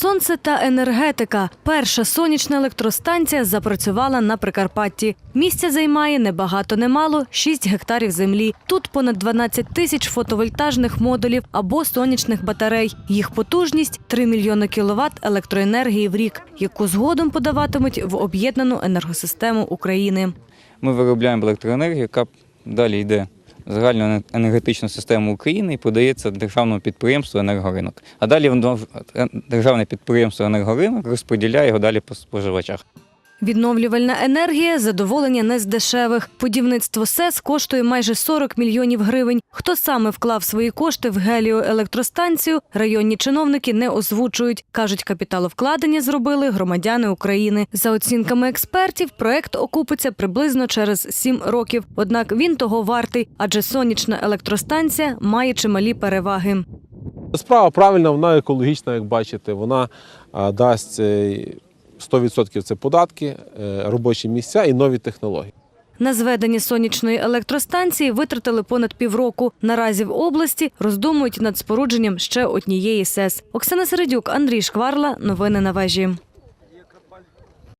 Сонце та енергетика. Перша сонячна електростанція запрацювала на Прикарпатті. Місця займає не багато, не мало 6 гектарів землі. Тут понад 12 тисяч фотовольтажних модулів або сонячних батарей. Їх потужність 3 мільйони кіловат електроенергії в рік, яку згодом подаватимуть в об'єднану енергосистему України. Ми виробляємо електроенергію, яка далі йде загальну енергетичну систему України і подається державному підприємству енергоринок. А далі е, державне підприємство енергоринок розподіляє його далі по споживачах. Відновлювальна енергія задоволення не з дешевих. Будівництво СЕС коштує майже 40 мільйонів гривень. Хто саме вклав свої кошти в геліоелектростанцію, районні чиновники не озвучують. кажуть, капіталовкладення зробили громадяни України. За оцінками експертів, проект окупиться приблизно через 7 років. Однак він того вартий, адже сонячна електростанція має чималі переваги. Справа правильна, вона екологічна, як бачите. Вона дасть е, 100% це податки, е, робочі місця і нові технології. На зведення сонячної електростанції витратили понад півроку. Наразі в області роздумують над спорудженням ще однієї СЕС. Оксана Середюк, Андрій Шкварла. Новини на вежі.